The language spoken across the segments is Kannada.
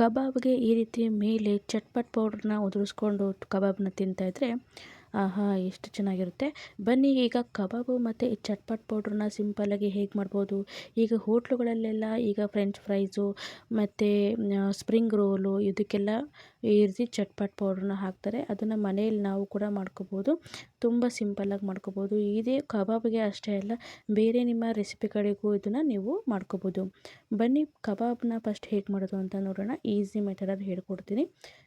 ಕಬಾಬ್ಗೆ ಈ ರೀತಿ ಮೇಲೆ ಚಟ್ಪಟ್ ಪೌಡ್ರನ್ನ ಉದುರಿಸ್ಕೊಂಡು ಕಬಾಬ್ನ ತಿಂತಾಯಿದ್ರೆ ಆಹಾ, ಎಷ್ಟು ಚೆನ್ನಾಗಿರುತ್ತೆ. ಬನ್ನಿ, ಈಗ ಕಬಾಬು ಮತ್ತು ಈ ಚಟ್ಪಟ್ ಪೌಡ್ರನ್ನ ಸಿಂಪಲ್ಲಾಗಿ ಹೇಗೆ ಮಾಡ್ಬೋದು. ಈಗ ಹೋಟ್ಲುಗಳಲ್ಲೆಲ್ಲ ಈಗ ಫ್ರೆಂಚ್ ಫ್ರೈಸು ಮತ್ತು ಸ್ಪ್ರಿಂಗ್ ರೋಲು ಇದಕ್ಕೆಲ್ಲ ಈ ಚಟ್ಪಟ್ ಪೌಡ್ರನ್ನ ಹಾಕ್ತಾರೆ. ಅದನ್ನು ಮನೆಯಲ್ಲಿ ನಾವು ಕೂಡ ಮಾಡ್ಕೋಬೋದು. ತುಂಬ ಸಿಂಪಲ್ಲಾಗಿ ಮಾಡ್ಕೋಬೋದು. ಇದೇ ಕಬಾಬ್ಗೆ ಅಷ್ಟೇ ಅಲ್ಲ, ಬೇರೆ ನಿಮ್ಮ ರೆಸಿಪಿಗಳಿಗೂ ಇದನ್ನು ನೀವು ಮಾಡ್ಕೋಬೋದು. ಬನ್ನಿ, ಕಬಾಬ್ನ ಫಸ್ಟ್ ಹೇಗೆ ಮಾಡೋದು ಅಂತ ನೋಡೋಣ. ಈಸಿ ಮೆಥಡಲ್ಲಿ ಹೇಳ್ಕೊಡ್ತೀನಿ.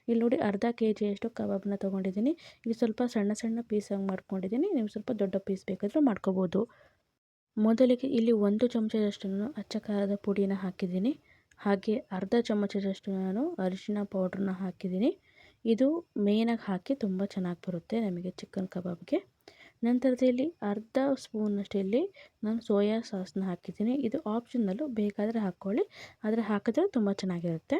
ಇಲ್ಲಿ ನೋಡಿ ಅರ್ಧ ಕೆ ಜಿಯಷ್ಟು ಕಬಾಬ್ನ ತೊಗೊಂಡಿದ್ದೀನಿ. ಇಲ್ಲಿ ಸ್ವಲ್ಪ ಸಣ್ಣ ಸಣ್ಣ ಪೀಸಾಗಿ ಮಾಡ್ಕೊಂಡಿದ್ದೀನಿ. ನೀವು ಸ್ವಲ್ಪ ದೊಡ್ಡ ಪೀಸ್ ಬೇಕಾದರೂ ಮಾಡ್ಕೋಬೋದು. ಮೊದಲಿಗೆ ಇಲ್ಲಿ ಒಂದು ಚಮಚದಷ್ಟು ನಾನು ಅಚ್ಚ ಖಾರದ ಪುಡಿನ ಹಾಕಿದ್ದೀನಿ. ಹಾಗೆ ಅರ್ಧ ಚಮಚದಷ್ಟು ನಾನು ಅರಿಶಿನ ಪೌಡ್ರನ್ನ ಹಾಕಿದ್ದೀನಿ. ಇದು ಮೇನಾಗಿ ಹಾಕಿ ತುಂಬ ಚೆನ್ನಾಗಿ ಬರುತ್ತೆ ನಮಗೆ ಚಿಕನ್ ಕಬಾಬ್ಗೆ ನಂತರದಲ್ಲಿ ಅರ್ಧ ಸ್ಪೂನಷ್ಟು ಇಲ್ಲಿ ನಾನು ಸೋಯಾ ಸಾಸ್ನ ಹಾಕಿದ್ದೀನಿ. ಇದು ಆಪ್ಷನಲ್ಲು ಬೇಕಾದರೆ ಹಾಕ್ಕೊಳ್ಳಿ. ಆದರೆ ಹಾಕಿದ್ರೆ ತುಂಬ ಚೆನ್ನಾಗಿರುತ್ತೆ.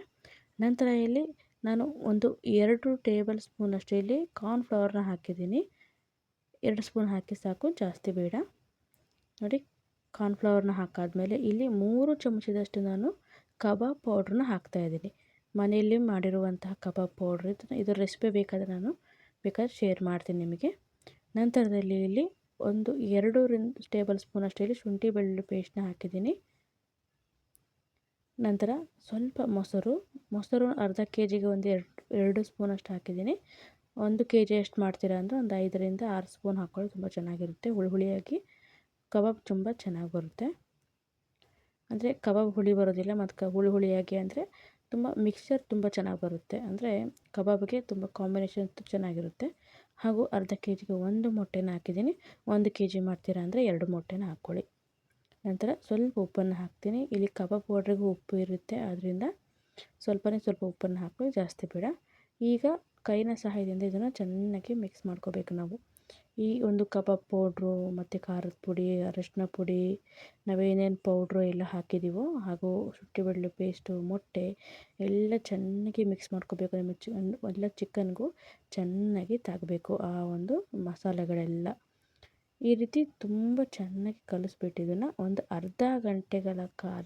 ನಂತರ ಇಲ್ಲಿ ನಾನು ಒಂದು ಎರಡು ಟೇಬಲ್ ಸ್ಪೂನ್ ಸ್ಪೂನಷ್ಟು ಇಲ್ಲಿ ಕಾರ್ನ್ಫ್ಲವರ್ನ ಹಾಕಿದ್ದೀನಿ. ಎರಡು ಸ್ಪೂನ್ ಹಾಕಿ ಸಾಕು, ಜಾಸ್ತಿ ಬೇಡ. ನೋಡಿ, ಕಾರ್ನ್ಫ್ಲವರ್ನ ಹಾಕಾದ್ಮೇಲೆ ಇಲ್ಲಿ ಮೂರು ಚಮಚದಷ್ಟು ನಾನು ಕಬಾಬ್ ಪೌಡ್ರನ್ನ ಹಾಕ್ತಾಯಿದ್ದೀನಿ ಮನೆಯಲ್ಲಿ ಮಾಡಿರುವಂತಹ ಕಬಾಬ್ ಪೌಡ್ರ್ ಇದು ಇದರ ರೆಸಿಪಿ ಬೇಕಾದರೆ ನಾನು ಬೇಕಾದ್ರೆ ಶೇರ್ ಮಾಡ್ತೀನಿ ನಿಮಗೆ. ನಂತರದಲ್ಲಿ ಇಲ್ಲಿ ಒಂದು ಎರಡು ಟೇಬಲ್ ಸ್ಪೂನ್ ಸ್ಪೂನಷ್ಟು ಇಲ್ಲಿ ಶುಂಠಿ ಬೆಳ್ಳುಳ್ಳಿ ಪೇಸ್ಟ್ನ ಹಾಕಿದ್ದೀನಿ. ನಂತರ ಸ್ವಲ್ಪ ಮೊಸರು ಮೊಸರು ಅರ್ಧ ಕೆ ಜಿಗೆ ಒಂದು ಎರಡು ಎರಡು ಸ್ಪೂನಷ್ಟು ಹಾಕಿದ್ದೀನಿ. ಒಂದು ಕೆ ಜಿ ಎಷ್ಟು ಮಾಡ್ತೀರಾ ಅಂದರೆ ಒಂದು ಐದರಿಂದ ಆರು ಸ್ಪೂನ್ ಹಾಕ್ಕೊಳ್ಳಿ ತುಂಬ ಚೆನ್ನಾಗಿರುತ್ತೆ. ಹುಳಿ ಹುಳಿಯಾಗಿ ಕಬಾಬ್ ತುಂಬ ಚೆನ್ನಾಗಿ ಬರುತ್ತೆ. ಅಂದರೆ ಕಬಾಬ್ ಹುಳಿ ಬರೋದಿಲ್ಲ ಮತ್ತು ಕ, ಹುಳಿ ಹುಳಿಯಾಗಿ ಅಂದರೆ ತುಂಬ ಮಿಕ್ಸ್ಚರ್ ತುಂಬ ಚೆನ್ನಾಗಿ ಬರುತ್ತೆ. ಅಂದರೆ ಕಬಾಬ್ಗೆ ತುಂಬ ಕಾಂಬಿನೇಷನ್ ಚೆನ್ನಾಗಿರುತ್ತೆ. ಹಾಗೂ ಅರ್ಧ ಕೆ ಜಿಗೆ ಒಂದು ಮೊಟ್ಟೆನ ಹಾಕಿದ್ದೀನಿ. ಒಂದು ಕೆ ಜಿ ಮಾಡ್ತೀರಾ ಅಂದರೆ ಎರಡು ಮೊಟ್ಟೆನ ಹಾಕ್ಕೊಳ್ಳಿ ನಂತರ ಸ್ವಲ್ಪ ಉಪ್ಪನ್ನು ಹಾಕ್ತೀನಿ. ಇಲ್ಲಿ ಕಬಾಬ್ ಪೌಡ್ರಿಗೂ ಉಪ್ಪು ಇರುತ್ತೆ. ಆದ್ದರಿಂದ ಸ್ವಲ್ಪನೇ ಸ್ವಲ್ಪ ಉಪ್ಪನ್ನು ಹಾಕಿ ಜಾಸ್ತಿ ಬೇಡ. ಈಗ ಕೈನ ಸಹಾಯದಿಂದ ಇದನ್ನು ಚೆನ್ನಾಗಿ ಮಿಕ್ಸ್ ಮಾಡ್ಕೋಬೇಕು ನಾವು. ಈ ಒಂದು ಕಬಾಬ್ ಪೌಡ್ರು ಮತ್ತು ಖಾರದ ಪುಡಿ, ಅರಶಿನ ಪುಡಿ, ನಾವೇನೇನು ಪೌಡ್ರು ಎಲ್ಲ ಹಾಕಿದ್ದೀವೋ ಹಾಗೂ ಶುಂಠಿ ಬೆಳ್ಳುಳ್ಳಿ ಪೇಸ್ಟು ಮೊಟ್ಟೆ ಎಲ್ಲ ಚೆನ್ನಾಗಿ ಮಿಕ್ಸ್ ಮಾಡ್ಕೋಬೇಕು. ನಿಮ್ಮ ಚಿಕನ್ ಎಲ್ಲ ಚಿಕನ್ಗೂ ಚೆನ್ನಾಗಿ ತಾಗಬೇಕು ಆ ಒಂದು ಮಸಾಲೆಗಳೆಲ್ಲ. ಈ ರೀತಿ ತುಂಬ ಚೆನ್ನಾಗಿ ಕಲಿಸ್ಬಿಟ್ಟು ಇದನ್ನು ಒಂದು ಅರ್ಧ ಗಂಟೆಗಳ ಕಾಲ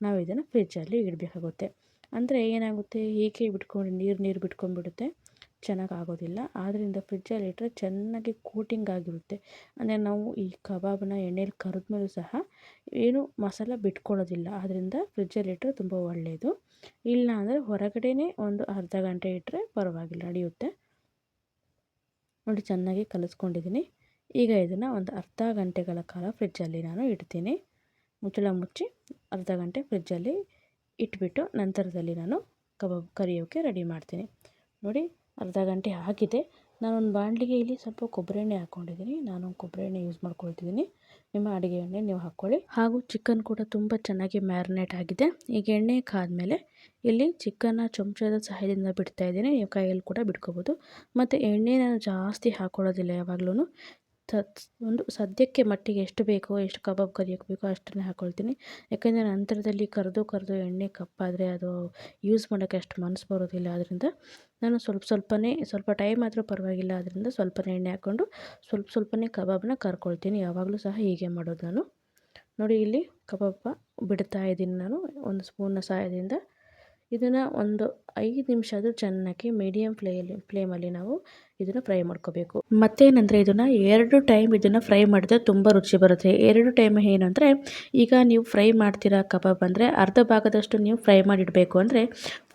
ನಾವು ಇದನ್ನು ಫ್ರಿಜ್ಜಲ್ಲಿ ಇಡಬೇಕಾಗುತ್ತೆ. ಅಂದರೆ ಏನಾಗುತ್ತೆ? ಹೀಗೆ ಬಿಟ್ಕೊಂಡು ನೀರು ನೀರು ಬಿಟ್ಕೊಂಡ್ಬಿಡುತ್ತೆ. ಚೆನ್ನಾಗಿ ಆಗೋದಿಲ್ಲ ಆದ್ದರಿಂದ ಫ್ರಿಜ್ಜಲ್ಲಿ ಇಟ್ಟರೆ ಚೆನ್ನಾಗಿ ಕೋಟಿಂಗ್ ಆಗಿರುತ್ತೆ. ಅಂದರೆ ನಾವು ಈ ಕಬಾಬನ್ನ ಎಣ್ಣೆಲಿ ಕರಿದ್ಮೇಲೂ ಸಹ ಏನು ಮಸಾಲ ಬಿಟ್ಕೊಳ್ಳೋದಿಲ್ಲ. ಆದ್ದರಿಂದ ಫ್ರಿಜ್ಜಲ್ಲಿ ಇಟ್ಟರೆ ತುಂಬ ಒಳ್ಳೆಯದು ಇಲ್ಲ ಅಂದರೆ ಹೊರಗಡೆನೇ ಒಂದು ಅರ್ಧ ಗಂಟೆ ಇಟ್ಟರೆ ಪರವಾಗಿಲ್ಲ. ನಡೆಯುತ್ತೆ. ನೋಡಿ, ಚೆನ್ನಾಗಿ ಕಲಿಸ್ಕೊಂಡಿದ್ದೀನಿ ಈಗ ಇದನ್ನು ಒಂದು ಅರ್ಧ ಗಂಟೆಗಳ ಕಾಲ ಫ್ರಿಜ್ಜಲ್ಲಿ ನಾನು ಇಡ್ತೀನಿ. ಮುಚ್ಚಳ ಮುಚ್ಚಿ ಅರ್ಧ ಗಂಟೆ ಫ್ರಿಜ್ಜಲ್ಲಿ ಇಟ್ಬಿಟ್ಟು ನಂತರದಲ್ಲಿ ನಾನು ಕಬಾಬ್ ಕರಿಯೋಕ್ಕೆ ರೆಡಿ ಮಾಡ್ತೀನಿ. ನೋಡಿ ಅರ್ಧ ಗಂಟೆ ಆಗಿದೆ. ನಾನೊಂದು ಬಾಣಲಿಗೆ ಇಲ್ಲಿ ಸ್ವಲ್ಪ ಕೊಬ್ಬರಿ ಎಣ್ಣೆ ಹಾಕ್ಕೊಂಡಿದ್ದೀನಿ ನಾನು ಕೊಬ್ಬರಿ ಎಣ್ಣೆ ಯೂಸ್ ಮಾಡ್ಕೊಳ್ತಿದ್ದೀನಿ. ನಿಮ್ಮ ಅಡುಗೆ ಎಣ್ಣೆ ನೀವು ಹಾಕ್ಕೊಳ್ಳಿ. ಹಾಗೂ ಚಿಕನ್ ಕೂಡ ತುಂಬ ಚೆನ್ನಾಗಿ ಮ್ಯಾರಿನೇಟ್ ಆಗಿದೆ. ಈಗ ಎಣ್ಣೆ ಕಾದ್ಮೇಲೆ ಇಲ್ಲಿ ಚಿಕನ್ನ ಚಮಚದ ಸಹಾಯದಿಂದ ಬಿಡ್ತಾ ಇದ್ದೀನಿ. ನೀವು ಕೈಯಲ್ಲಿ ಕೂಡ ಬಿಟ್ಕೋಬೋದು. ಮತ್ತು ಎಣ್ಣೆ ನಾನು ಜಾಸ್ತಿ ಹಾಕ್ಕೊಳ್ಳೋದಿಲ್ಲ ಯಾವಾಗಲೂ ಒಂದು ಸದ್ಯಕ್ಕೆ ಮಟ್ಟಿಗೆ ಎಷ್ಟು ಬೇಕೋ ಎಷ್ಟು ಕಬಾಬ್ ಕರಿಯೋಕ್ಕೆ ಬೇಕೋ ಅಷ್ಟನ್ನೇ ಹಾಕ್ಕೊಳ್ತೀನಿ ಯಾಕೆಂದರೆ ನಂತರದಲ್ಲಿ ಕರೆದು ಕರೆದು ಎಣ್ಣೆ ಕಪ್ಪಾದರೆ ಅದು ಯೂಸ್ ಮಾಡೋಕ್ಕೆ ಅಷ್ಟು ಮನಸ್ಸು ಬರೋದಿಲ್ಲ. ಆದ್ದರಿಂದ ನಾನು ಸ್ವಲ್ಪ ಸ್ವಲ್ಪನೇ, ಸ್ವಲ್ಪ ಟೈಮ್ ಆದರೂ ಪರವಾಗಿಲ್ಲ. ಅದರಿಂದ ಸ್ವಲ್ಪನೇ ಎಣ್ಣೆ ಹಾಕ್ಕೊಂಡು ಸ್ವಲ್ಪ ಸ್ವಲ್ಪನೇ ಕಬಾಬ್ನ ಕರ್ಕೊಳ್ತೀನಿ. ಯಾವಾಗಲೂ ಸಹ ಹೀಗೆ ಮಾಡೋದು ನಾನು. ನೋಡಿ ಇಲ್ಲಿ ಕಬಾಬ ಬಿಡ್ತಾ ಇದ್ದೀನಿ ನಾನು. ಒಂದು ಸ್ಪೂನ್ನ ಸಹಾಯದಿಂದ ಇದನ್ನು ಒಂದು ಐದು ನಿಮಿಷ ಆದರೂ ಚೆನ್ನಾಗಿ ಮೀಡಿಯಮ್ ಫ್ಲೇಯಲ್ಲಿ ಫ್ಲೇಮಲ್ಲಿ ನಾವು ಇದನ್ನು ಫ್ರೈ ಮಾಡ್ಕೋಬೇಕು. ಮತ್ತೇನಂದರೆ ಇದನ್ನು ಎರಡು ಟೈಮ್ ಇದನ್ನು ಫ್ರೈ ಮಾಡಿದ್ರೆ ತುಂಬ ರುಚಿ ಬರುತ್ತೆ. ಎರಡು ಟೈಮ್ ಏನಂದರೆ ಈಗ ನೀವು ಫ್ರೈ ಮಾಡ್ತೀರಾ ಕಬಾಬ್ ಅಂದರೆ ಅರ್ಧ ಭಾಗದಷ್ಟು ನೀವು ಫ್ರೈ ಮಾಡಿಡಬೇಕು ಅಂದರೆ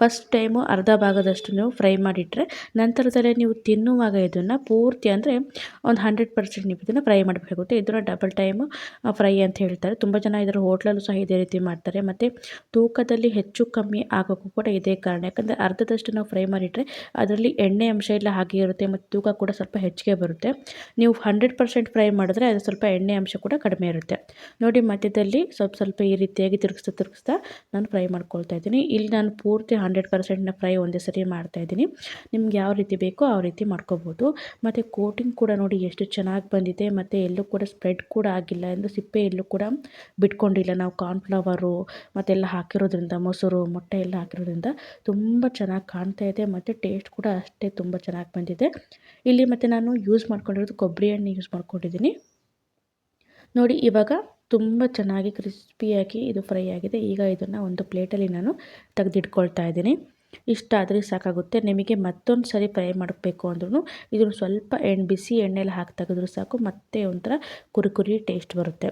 ಫಸ್ಟ್ ಟೈಮು ಅರ್ಧ ಭಾಗದಷ್ಟು ನೀವು ಫ್ರೈ ಮಾಡಿಟ್ರೆ ನಂತರದಲ್ಲೇ ನೀವು ತಿನ್ನುವಾಗ ಇದನ್ನು ಪೂರ್ತಿ ಅಂದರೆ ಒಂದು ಹಂಡ್ರೆಡ್ ಪರ್ಸೆಂಟ್ ನೀವು ಇದನ್ನು ಫ್ರೈ ಮಾಡಬೇಕಾಗುತ್ತೆ. ಇದನ್ನು ಡಬಲ್ ಟೈಮು ಫ್ರೈ ಅಂತ ಹೇಳ್ತಾರೆ. ತುಂಬ ಜನ ಇದರ ಹೋಟ್ಲಲ್ಲೂ ಸಹ ಇದೇ ರೀತಿ ಮಾಡ್ತಾರೆ. ಮತ್ತು ತೂಕದಲ್ಲಿ ಹೆಚ್ಚು ಕಮ್ಮಿ ಆಗೋಕ್ಕೂ ಕೂಡ ಇದೇ ಕಾರಣ. ಯಾಕಂದರೆ ಅರ್ಧದಷ್ಟು ನಾವು ಫ್ರೈ ಮಾಡಿಟ್ರೆ ಅದರಲ್ಲಿ ಎಣ್ಣೆ ಅಂಶ ಎಲ್ಲ ಹಾಗೆ ಇರುತ್ತೆ. ಮತ್ತು ತೂಕ ಕೂಡ ಸ್ವಲ್ಪ ಹೆಚ್ಚಿಗೆ ಬರುತ್ತೆ. ನೀವು ಹಂಡ್ರೆಡ್ ಪರ್ಸೆಂಟ್ ಫ್ರೈ ಮಾಡಿದ್ರೆ ಅದು ಸ್ವಲ್ಪ ಎಣ್ಣೆ ಅಂಶ ಕೂಡ ಕಡಿಮೆ ಇರುತ್ತೆ. ನೋಡಿ ಮಧ್ಯದಲ್ಲಿ ಸ್ವಲ್ಪ ಸ್ವಲ್ಪ ಈ ರೀತಿಯಾಗಿ ತಿರುಗಿಸ್ತಾ ತಿರುಗಿಸ್ತಾ ನಾನು ಫ್ರೈ ಮಾಡ್ಕೊಳ್ತಾ ಇದ್ದೀನಿ. ಇಲ್ಲಿ ನಾನು ಪೂರ್ತಿ ಹಂಡ್ರೆಡ್ ಪರ್ಸೆಂಟ್ನ ಫ್ರೈ ಒಂದೇ ಸರಿ ಮಾಡ್ತಾ ಇದ್ದೀನಿ. ನಿಮ್ಗೆ ಯಾವ ರೀತಿ ಬೇಕೋ ಆ ರೀತಿ ಮಾಡ್ಕೋಬೋದು. ಮತ್ತು ಕೋಟಿಂಗ್ ಕೂಡ ನೋಡಿ ಎಷ್ಟು ಚೆನ್ನಾಗಿ ಬಂದಿದೆ. ಮತ್ತು ಎಲ್ಲೂ ಕೂಡ ಸ್ಪ್ರೆಡ್ ಕೂಡ ಆಗಿಲ್ಲ ಎಂದು ಸಿಪ್ಪೆ ಎಲ್ಲೂ ಕೂಡ ಬಿಟ್ಕೊಂಡಿಲ್ಲ. ನಾವು ಕಾರ್ನ್ಫ್ಲವರು ಮತ್ತೆಲ್ಲ ಹಾಕಿರೋದ್ರಿಂದ ಮೊಸರು, ಮೊಟ್ಟೆ ಎಲ್ಲ ಹಾಕಿರೋದ್ರಿಂದ ತುಂಬ ಚೆನ್ನಾಗಿ ಕಾಣ್ತಾ ಇದೆ. ಮತ್ತು ಟೇಸ್ಟ್ ಕೂಡ ಅಷ್ಟೇ ತುಂಬ ಚೆನ್ನಾಗಿ ಬಂದಿದೆ. ಇಲ್ಲಿ ಮತ್ತು ನಾನು ಯೂಸ್ ಮಾಡ್ಕೊಂಡಿರೋದು ಕೊಬ್ಬರಿ ಎಣ್ಣೆ ಯೂಸ್ ಮಾಡ್ಕೊಂಡಿದ್ದೀನಿ. ನೋಡಿ, ಇವಾಗ ತುಂಬ ಚೆನ್ನಾಗಿ ಕ್ರಿಸ್ಪಿಯಾಗಿ ಇದು ಫ್ರೈ ಆಗಿದೆ. ಈಗ ಇದನ್ನು ಒಂದು ಪ್ಲೇಟಲ್ಲಿ ನಾನು ತೆಗೆದಿಟ್ಕೊಳ್ತಾ ಇದ್ದೀನಿ. ಇಷ್ಟ ಆದರೆ ಸಾಕಾಗುತ್ತೆ. ನಿಮಗೆ ಮತ್ತೊಂದು ಸರಿ ಫ್ರೈ ಮಾಡಬೇಕು ಅಂದ್ರೂ ಇದನ್ನು ಸ್ವಲ್ಪ ಎಣ್ಣೆ ಬಿಸಿ ಎಣ್ಣೆಲಿ ಹಾಕಿ ತೆಗೆದ್ರೂ ಸಾಕು, ಮತ್ತೆ ಒಂಥರ ಕುರುಕುರಿ ಕುರಿ ಟೇಸ್ಟ್ ಬರುತ್ತೆ.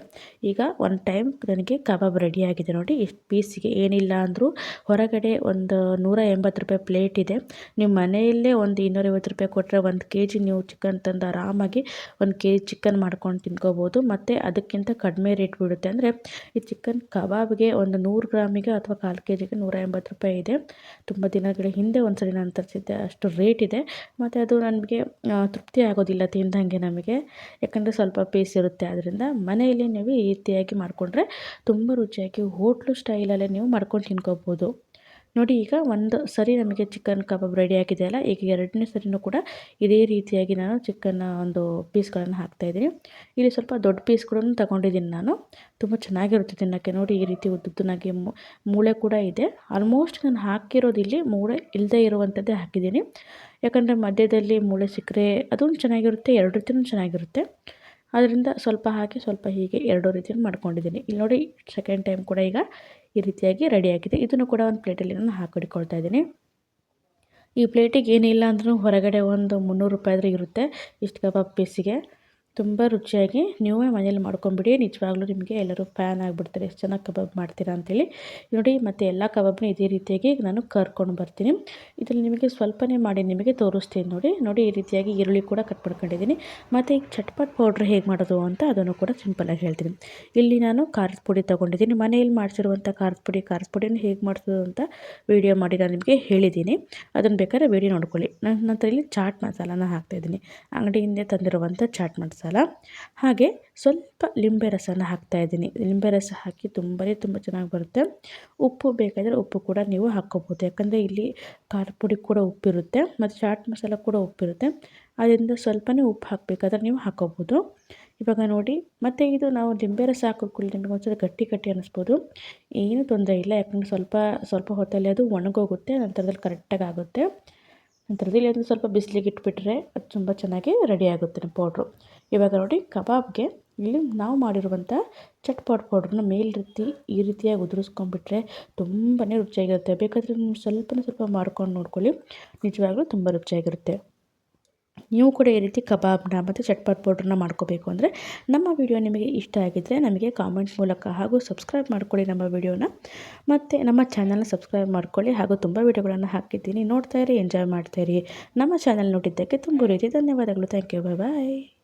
ಈಗ ಒಂದು ಟೈಮ್ ನನಗೆ ಕಬಾಬ್ ರೆಡಿಯಾಗಿದೆ ನೋಡಿ. ಇಷ್ಟು ಪೀಸಿಗೆ ಏನಿಲ್ಲ ಅಂದರೂ ಹೊರಗಡೆ ಒಂದು ನೂರ ಎಂಬತ್ತು ರೂಪಾಯಿ ಪ್ಲೇಟ್ ಇದೆ. ನೀವು ಮನೆಯಲ್ಲೇ ಒಂದು ಇನ್ನೂರೈವತ್ತು ರೂಪಾಯಿ ಕೊಟ್ಟರೆ ಒಂದು ಕೆ ಜಿ ನೀವು ಚಿಕನ್ ತಂದು ಆರಾಮಾಗಿ ಒಂದು ಕೆ ಜಿ ಚಿಕನ್ ಮಾಡ್ಕೊಂಡು ತಿನ್ಕೋಬೋದು ಮತ್ತು ಅದಕ್ಕಿಂತ ಕಡಿಮೆ ರೇಟ್ ಬಿಡುತ್ತೆ ಅಂದರೆ ಈ ಚಿಕನ್ ಕಬಾಬ್ಗೆ ಒಂದು ನೂರು ಗ್ರಾಮಿಗೆ ಅಥವಾ ಕಾಲು ಕೆ ಜಿಗೆ ನೂರ ಎಂಬತ್ತು ರೂಪಾಯಿ ಇದೆ. ತುಂಬ ದಿನಗಳ ಹಿಂದೆ ಒಂದು ಸರಿ ನಾನು ತರಿಸಿದ್ದೆ, ಅಷ್ಟು ರೇಟ್ ಇದೆ. ಮತ್ತು ಅದು ನನಗೆ ತೃಪ್ತಿ ಆಗೋದಿಲ್ಲ ತಿಂದಂಗೆ ನಮಗೆ. ಯಾಕಂದರೆ ಸ್ವಲ್ಪ ಪೀಸ್ ಇರುತ್ತೆ. ಆದ್ದರಿಂದ ಮನೆಯಲ್ಲಿ ನೀವು ಈ ರೀತಿಯಾಗಿ ಮಾಡಿಕೊಂಡ್ರೆ ತುಂಬ ರುಚಿಯಾಗಿ, ಹೋಟ್ಲು ಸ್ಟೈಲಲ್ಲೇ ನೀವು ಮಾಡ್ಕೊಂಡು ತಿನ್ಕೋಬೋದು. ನೋಡಿ ಈಗ ಒಂದು ಸರಿ ನಮಗೆ ಚಿಕನ್ ಕಬಾಬ್ ರೆಡಿ ಆಗಿದೆ ಅಲ್ಲ? ಈಗ ಎರಡನೇ ಸರಿನೂ ಕೂಡ ಇದೇ ರೀತಿಯಾಗಿ ನಾನು ಚಿಕನ್ನ ಒಂದು ಪೀಸ್ಗಳನ್ನು ಹಾಕ್ತಾಯಿದ್ದೀನಿ ಇಲ್ಲಿ ಸ್ವಲ್ಪ ದೊಡ್ಡ ಪೀಸ್ ಕೂಡ ತಗೊಂಡಿದ್ದೀನಿ ನಾನು. ತುಂಬ ಚೆನ್ನಾಗಿರುತ್ತೆ ತಿನ್ನೋಕ್ಕೆ. ನೋಡಿ ಈ ರೀತಿ ಉದ್ದುದ್ದನಾಗಿ ಮೂಳೆ ಕೂಡ ಇದೆ. ಆಲ್ಮೋಸ್ಟ್ ನಾನು ಹಾಕಿರೋದು ಇಲ್ಲಿ ಮೂಳೆ ಇಲ್ಲದೇ ಇರುವಂಥದ್ದೇ ಹಾಕಿದ್ದೀನಿ. ಯಾಕಂದರೆ ಮಧ್ಯದಲ್ಲಿ ಮೂಳೆ ಸಿಕ್ಕರೆ ಅದೊಂದು ಚೆನ್ನಾಗಿರುತ್ತೆ, ಎರಡು ರೀತಿಯೂ ಚೆನ್ನಾಗಿರುತ್ತೆ. ಅದರಿಂದ ಸ್ವಲ್ಪ ಹಾಕಿ ಸ್ವಲ್ಪ ಹೀಗೆ ಎರಡೂ ರೀತಿಯಲ್ಲಿ ಮಾಡ್ಕೊಂಡಿದ್ದೀನಿ. ಇಲ್ಲಿ ನೋಡಿ ಸೆಕೆಂಡ್ ಟೈಮ್ ಕೂಡ ಈಗ ಈ ರೀತಿಯಾಗಿ ರೆಡಿಯಾಗಿದೆ ಇದನ್ನು ಕೂಡ ಒಂದು ಪ್ಲೇಟಲ್ಲಿ ನಾನು ಹಾಕಿಡ್ಕೊಳ್ತಾ ಇದ್ದೀನಿ. ಈ ಪ್ಲೇಟಿಗೆ ಏನಿಲ್ಲ ಅಂದ್ರೂ ಹೊರಗಡೆ ಒಂದು ಮುನ್ನೂರು ರೂಪಾಯಿ ಆದರೆ ಇರುತ್ತೆ. ಇಷ್ಟು ಕಬಾಬ್ ಪೀಸಿಗೆ ತುಂಬ ರುಚಿಯಾಗಿ ನೀವೇ ಮನೇಲಿ ಮಾಡ್ಕೊಂಬಿಡಿ. ನಿಜವಾಗ್ಲೂ ನಿಮಗೆ ಎಲ್ಲರೂ ಫ್ಯಾನ್ ಆಗಿಬಿಡ್ತಾರೆ. ಎಷ್ಟು ಚೆನ್ನಾಗಿ ಕಬಾಬ್ ಮಾಡ್ತೀರಾ ಅಂತೇಳಿ. ನೋಡಿ, ಮತ್ತು ಎಲ್ಲ ಕಬಾಬ್ನ ಇದೇ ರೀತಿಯಾಗಿ ನಾನು ಕರ್ಕೊಂಡು ಬರ್ತೀನಿ. ಇದರಲ್ಲಿ ನಿಮಗೆ ಸ್ವಲ್ಪನೇ ಮಾಡಿ ನಿಮಗೆ ತೋರಿಸ್ತೀನಿ ನೋಡಿ. ನೋಡಿ, ಈ ರೀತಿಯಾಗಿ ಈರುಳ್ಳಿ ಕೂಡ ಕಟ್ ಮಾಡ್ಕೊಂಡಿದ್ದೀನಿ. ಮತ್ತು ಈಗ ಚಟ್ಪಟ್ ಪೌಡ್ರ್ ಹೇಗೆ ಮಾಡೋದು ಅಂತ ಅದನ್ನು ಕೂಡ ಸಿಂಪಲಾಗಿ ಹೇಳ್ತೀನಿ. ಇಲ್ಲಿ ನಾನು ಖಾರದ ಪುಡಿ ತೊಗೊಂಡಿದ್ದೀನಿ. ಮನೆಯಲ್ಲಿ ಮಾಡಿಸಿರುವಂಥ ಖಾರದ ಪುಡಿ, ಖಾರದ ಪುಡಿನ ಹೇಗೆ ಮಾಡಿಸೋದು ಅಂತ ವೀಡಿಯೋ ಮಾಡಿ ನಾನು ನಿಮಗೆ ಹೇಳಿದ್ದೀನಿ. ಅದನ್ನು ಬೇಕಾದ್ರೆ ವೀಡಿಯೋ ನೋಡ್ಕೊಳ್ಳಿ. ನನ್ನ ನಂತರ ಇಲ್ಲಿ ಚಾಟ್ ಮಸಾಲಾನ ಹಾಕ್ತಾಯಿದ್ದೀನಿ ಅಂಗಡಿಯಿಂದ ತಂದಿರುವಂಥ ಚಾಟ್ ಮಸಾಲ. ಮಸಾಲ ಹಾಗೆ ಸ್ವಲ್ಪ ಲಿಂಬೆ ರಸನ ಹಾಕ್ತಾಯಿದ್ದೀನಿ ಲಿಂಬೆ ರಸ ಹಾಕಿ ತುಂಬಾ ತುಂಬ ಚೆನ್ನಾಗಿ ಬರುತ್ತೆ. ಉಪ್ಪು ಬೇಕಾದರೆ ಉಪ್ಪು ಕೂಡ ನೀವು ಹಾಕ್ಕೋಬೋದು. ಯಾಕಂದರೆ ಇಲ್ಲಿ ಖಾರ ಪುಡಿ ಕೂಡ ಉಪ್ಪಿರುತ್ತೆ ಮತ್ತು ಚಾಟ್ ಮಸಾಲ ಕೂಡ ಉಪ್ಪಿರುತ್ತೆ. ಅದರಿಂದ ಸ್ವಲ್ಪನೇ ಉಪ್ಪು ಹಾಕಬೇಕಾದ್ರೆ ನೀವು ಹಾಕ್ಕೋಬೋದು. ಇವಾಗ ನೋಡಿ, ಮತ್ತು ಇದು ನಾವು ಲಿಂಬೆ ರಸ ಹಾಕೋಕ್ಕೂ ನಿಮಗೆ ಒಂದ್ಸಲ ಗಟ್ಟಿ ಗಟ್ಟಿ ಅನ್ನಿಸ್ಬೋದು. ಏನೂ ತೊಂದರೆ ಇಲ್ಲ, ಯಾಕಂದರೆ ಸ್ವಲ್ಪ ಸ್ವಲ್ಪ ಹೊತ್ತಲ್ಲಿ ಅದು ಒಣಗೋಗುತ್ತೆ, ನಂತರದಲ್ಲಿ ಕರೆಕ್ಟಾಗಿ ಆಗುತ್ತೆ. ನಂತರದಲ್ಲಿ ಅದನ್ನು ಸ್ವಲ್ಪ ಬಿಸಿಲಿಗೆ ಇಟ್ಬಿಟ್ರೆ ಅದು ತುಂಬ ಚೆನ್ನಾಗಿ ರೆಡಿ ಆಗುತ್ತೆ ಪೌಡ್ರು ಇವಾಗ ನೋಡಿ ಕಬಾಬ್ಗೆ ಇಲ್ಲಿ ನಾವು ಮಾಡಿರುವಂಥ ಚಟ್ಪಾಟ್ ಪೌಡ್ರನ್ನ ಮೇಲ್ ರೀತಿ, ಈ ರೀತಿಯಾಗಿ ಉದುರಿಸ್ಕೊಂಡ್ಬಿಟ್ರೆ ತುಂಬಾ ರುಚಿಯಾಗಿರುತ್ತೆ. ಬೇಕಾದರೆ ಸ್ವಲ್ಪ ಸ್ವಲ್ಪ ಮಾಡ್ಕೊಂಡು ನೋಡ್ಕೊಳ್ಳಿ. ನಿಜವಾಗ್ಲೂ ತುಂಬ ರುಚಿಯಾಗಿರುತ್ತೆ. ನೀವು ಕೂಡ ಈ ರೀತಿ ಕಬಾಬ್ನ ಮತ್ತು ಚಟ್ಪಟ್ ಪೌಡ್ರನ್ನ ಮಾಡ್ಕೋಬೇಕು ಅಂದರೆ ನಮ್ಮ ವಿಡಿಯೋ ನಿಮಗೆ ಇಷ್ಟ ಆಗಿದ್ದರೆ ನಮಗೆ ಕಾಮೆಂಟ್ಸ್ ಮೂಲಕ ಹಾಗೂ ಸಬ್ಸ್ಕ್ರೈಬ್ ಮಾಡ್ಕೊಳ್ಳಿ ನಮ್ಮ ವಿಡಿಯೋನ. ಮತ್ತು ನಮ್ಮ ಚಾನಲ್ನ ಸಬ್ಸ್ಕ್ರೈಬ್ ಮಾಡ್ಕೊಳ್ಳಿ ಹಾಗೂ ತುಂಬ ವಿಡಿಯೋಗಳನ್ನು ಹಾಕಿದ್ದೀನಿ. ನೋಡ್ತಾ ಇರಿ, ಎಂಜಾಯ್ ಮಾಡ್ತಾ ಇರಿ. ನಮ್ಮ ಚಾನಲ್ ನೋಡಿದ್ದಕ್ಕೆ ತುಂಬ ರೀತಿ ಧನ್ಯವಾದಗಳು. Thank you. Bye bye